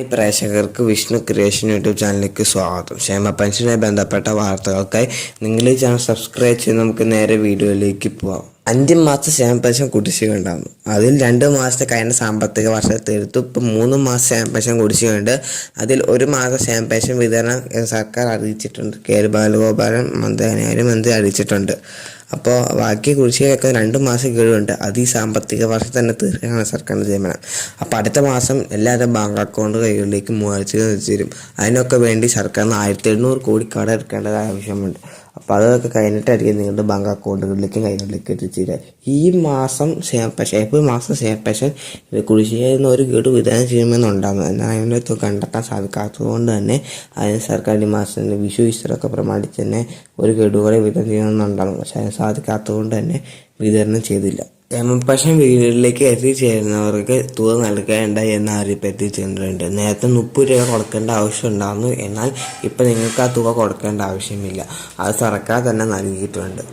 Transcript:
ഈ പ്രേക്ഷകർക്ക് Vishnu creation YouTube ചാനലിലേക്ക് സ്വാഗതം. ക്ഷേമ പെൻഷനുമായി ബന്ധപ്പെട്ട വാർത്തകൾക്കായി നിങ്ങൾ ഈ ചാനൽ സബ്സ്ക്രൈബ് ചെയ്ത് നമുക്ക് നേരെ വീഡിയോയിലേക്ക് പോവാം. അഞ്ച് മാസം ക്ഷേമ പെൻഷൻ കുടിശ്ശിക ഉണ്ടാകുന്നു അതിൽ രണ്ട് മാസത്തെ കഴിഞ്ഞ സാമ്പത്തിക വർഷത്തെ എടുത്തു. ഇപ്പം മൂന്ന് മാസം ക്ഷേമ പെൻഷൻ കുടിശ്ശികയുണ്ട്. അതിൽ ഒരു മാസം ക്ഷേമ പെൻഷൻ വിതരണം സർക്കാർ അറിയിച്ചിട്ടുണ്ട്. കെ ബാലഗോപാലൻ മന്ത്രി മന്ത്രി അറിയിച്ചിട്ടുണ്ട്. അപ്പോൾ ബാക്കി കുടിശ്ശികയൊക്കെ രണ്ട് മാസം കീഴുണ്ട് അത് ഈ സാമ്പത്തിക വർഷം തന്നെ തീർക്കാനാണ് സർക്കാരിന്റെ തീരുമാനം അപ്പോൾ അടുത്ത മാസം എല്ലാവരും ബാങ്ക് അക്കൗണ്ട് കൈകളിലേക്ക് മൂവായിരത്തി വെച്ച് തരും. അതിനൊക്കെ വേണ്ടി സർക്കാരിന് ആയിരത്തി എണ്ണൂറ് കോടി കടം എടുക്കേണ്ടത് ആവശ്യമുണ്ട്. അപ്പോൾ അതൊക്കെ കഴിഞ്ഞിട്ടായിരിക്കും നിങ്ങളുടെ ബാങ്ക് അക്കൗണ്ടുകളിലേക്കും കാര്യങ്ങളിലേക്ക് എത്തിച്ചേരുക. ഈ മാസം ഷെയർ ഏപ്രിൽ മാസം പെഷൻ കുടിശ്ശികയെന്ന് ഒരു ഗഡു വിതരണം ചെയ്യുമെന്നുണ്ടാകുന്നു എന്നാൽ അതിന്റെ തുക കണ്ടെത്താൻ സാധിക്കാത്തതുകൊണ്ട് തന്നെ അതിന് സർക്കാർ ഈ മാസം വിഷു ഈസ്റ്ററൊക്കെ പ്രമാണിച്ച് തന്നെ ഒരു ഗഡുകളെ വിതരണം ചെയ്യണമെന്നുണ്ടാകും പക്ഷേ അതിന് സാധിക്കാത്തതുകൊണ്ട് തന്നെ വിതരണം ചെയ്തില്ല. പക്ഷേ വീടുകളിലേക്ക് എത്തിച്ചേരുന്നവർക്ക് തുക നൽകേണ്ട എന്ന അറിയിപ്പ് എത്തിച്ചേരുന്നുണ്ട് നേരത്തെ മുപ്പത് രൂപ കൊടുക്കേണ്ട ആവശ്യം ഉണ്ടായിരുന്നു. എന്നാൽ ഇപ്പം നിങ്ങൾക്ക് ആ തുക കൊടുക്കേണ്ട ആവശ്യമില്ല. അത് സർക്കാർ തന്നെ നൽകിയിട്ടുണ്ട്.